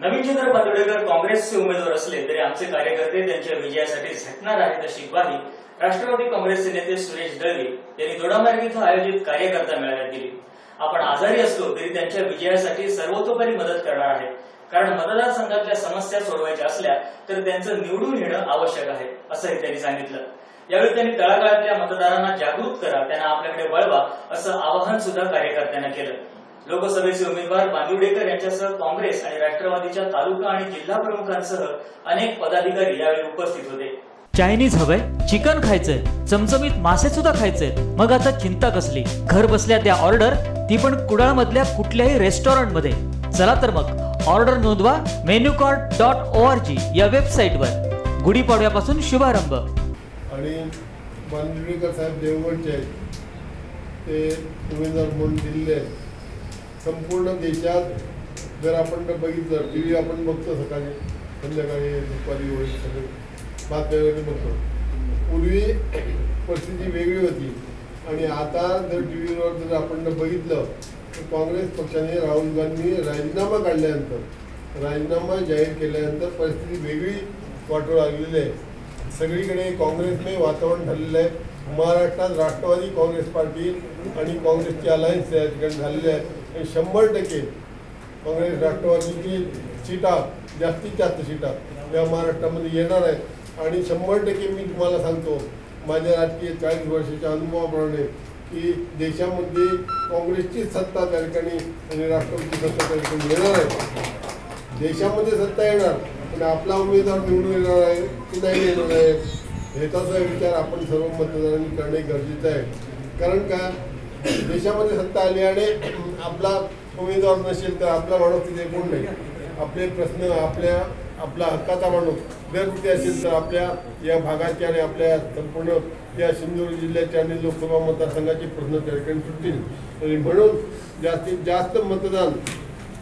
नवीनचंद्र पातोडेकर काँग्रेसचे उमेदवार असले तरी आमचे कार्यकर्ते त्यांच्या विजयासाठी झटणार आहेत अशी ग्वाही राष्ट्रवादी काँग्रेसचे नेते सुरेश दळवे यांनी दोडामार्ग इथं आयोजित कार्यकर्ता मेळाव्यात दिली. आपण आजारी असलो तरी त्यांच्या विजयासाठी सर्वतोपरी मदत करणार आहे कारण मतदारसंघातल्या समस्या सोडवायच्या असल्या तर त्यांचं निवडून येणं आवश्यक आहे असंही त्यांनी सांगितलं. यावेळी त्यांनी तळागाळातल्या मतदारांना जागृत करा त्यांना आपल्याकडे वळवा असं आवाहन सुद्धा कार्यकर्त्यांना केलं. लोकसभेचे उमेदवार बांदिवडेकर यांच्यासह काँग्रेस आणि राष्ट्रवादीच्या तालुका आणि जिल्हा प्रमुखांसह अनेक पदाधिकारी यावेळी उपस्थित होते. चायनीज हवंय चिकन खायचंय चमचमीत मासे सुद्धा खायचे मग आता चिंता कसली? घर बसल्या त्या ऑर्डर ती पण कुडाळ मधल्या कुठल्याही रेस्टॉरंटमध्ये चला तर मग ऑर्डर नोंदवा menu card dot O R G या वेबसाईट वर गुढीपाडव्यापासून शुभारंभ. आणि बांदिवडेकर साहेब देवगडचे ते उमेदवार म्हणून आहेत. संपूर्ण देशात जर आपण बघितलं टी व्ही आपण बघतो सकाळी संध्याकाळी दुपारी वगैरे सगळे. बातम्या वगैरे बघतो. पूर्वी परिस्थिती वेगळी होती. आणि आता जर टी व्हीवर जर आपण बघितलं तर काँग्रेस पक्षाने राहुल गांधी राजीनामा काढल्यानंतर राजीनामा जाहीर केल्यानंतर परिस्थिती वेगळी वाटू लागलेली आहे. सगळीकडे काँग्रेसमय वातावरण ठरलेलं आहे. महाराष्ट्रात राष्ट्रवादी काँग्रेस पार्टी आणि काँग्रेसची अलायन्स या ठिकाणी झालेली आहे. हे शंभर टक्के काँग्रेस राष्ट्रवादीची सीटा जास्तीत जास्त सीटा या महाराष्ट्रामध्ये येणार आहे आणि शंभर टक्के मी तुम्हाला सांगतो माझ्या राजकीय चाळीस वर्षाच्या अनुभवाप्रमाणे की देशामध्ये काँग्रेसची सत्ता त्या ठिकाणी आणि राष्ट्रवादीची सत्ता त्या ठिकाणी येणार आहे. देशामध्ये सत्ता येणार पण आपला उमेदवार निवडून येणार आहे की नाही येणार आहे ह्याचा विचार आपण सर्व मतदारांनी करणे गरजेचं आहे. कारण का? देशामध्ये सत्ता आली आणि आपला उमेदवार नसेल तर आपला माणूस तिथे कोण नाही. आपले प्रश्न आपल्या आपला हक्काचा माणूस जर तिथे असेल तर आपल्या या भागाचे आणि आपल्या संपूर्ण या सिंधुदुर्ग जिल्ह्याच्या आणि लोकसभा मतदारसंघाचे प्रश्न त्या ठिकाणी सुटतील. आणि म्हणून जास्तीत जास्त मतदान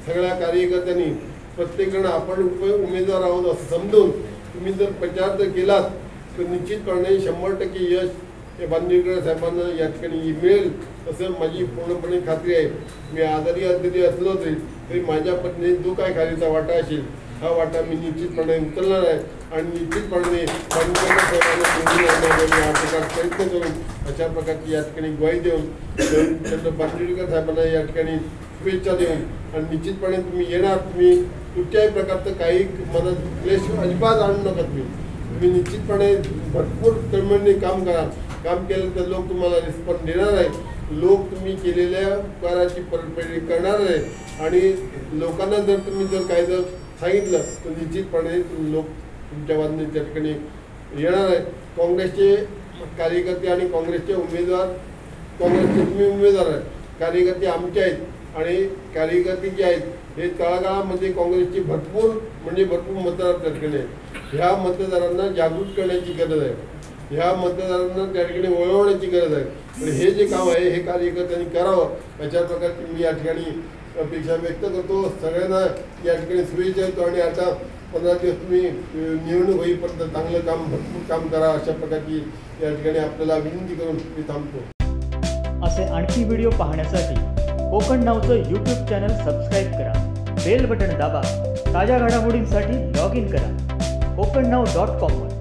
सगळ्या कार्यकर्त्यांनी प्रत्येकजण आपण उप उमेदवार आहोत असं समजून तुम्ही जर प्रचार जर केलात तर निश्चितपणे शंभर टक्के यश हे बांदिवडेकर साहेबांना या ठिकाणी मिळेल असं माझी पूर्णपणे खात्री आहे. मी आजारी आजारी असलो तरी तरी माझ्या पत्नी जो काय खालीचा वाटा असेल हा वाटा मी निश्चितपणे उचलणार आहे. आणि निश्चितपणे या ठिकाणी प्रयत्न करून अशा प्रकारची या ठिकाणी ग्वाही देऊन त्यांना बांदिवडेकर साहेबांना या ठिकाणी शुभेच्छा देऊन आणि निश्चितपणे तुम्ही येणार तुम्ही कुठच्याही प्रकारचं काही मनात क्लेश अजिबात आणू नका तुम्ही. तुम्ही निश्चितपणे भरपूर तळमळीने काम करा. काम केलं तर लोक तुम्हाला रिस्पॉन्स देणार आहेत लोक तुम्ही केलेल्या उपकाराची परतफेड करणार आहे. आणि लोकांना जर तुम्ही जर काही जर सांगितलं तर निश्चितपणे तुम्ही लोक तुमच्या बाजूने त्या ठिकाणी येणार आहेत काँग्रेसचे कार्यकर्ते आणि काँग्रेसचे उमेदवार काँग्रेसचे तुम्ही उमेदवार आहेत कार्यकर्ते आमचे आहेत आणि कार्यकर्ते जे आहेत हे तळागाळामध्ये काँग्रेसचे भरपूर म्हणजे भरपूर मतदार त्या ठिकाणी आहेत ह्या मतदारांना जागृत करण्याची गरज आहे. ह्या मतदारांना त्या ठिकाणी वळवण्याची गरज आहे. पण हे जे काम आहे हे कार्यकर्त्यांनी करावं. अशा प्रकारची मी या ठिकाणी अपेक्षा व्यक्त करतो. सगळ्यांना या ठिकाणी शुभेच्छा देतो आणि आता पंधरा दिवस तुम्ही निवडणूक होईपर्यंत चांगलं काम भरपूर काम करा अशा प्रकारची या ठिकाणी आपल्याला विनंती करून मी थांबतो. असे आणखी व्हिडिओ पाहण्यासाठी कोकण नावचं यूट्यूब चॅनल सबस्क्राईब करा. बेल बटन दाबा. ताज्या घडामोडींसाठी लॉग इन करा. कोकण नाव डॉट कॉमवर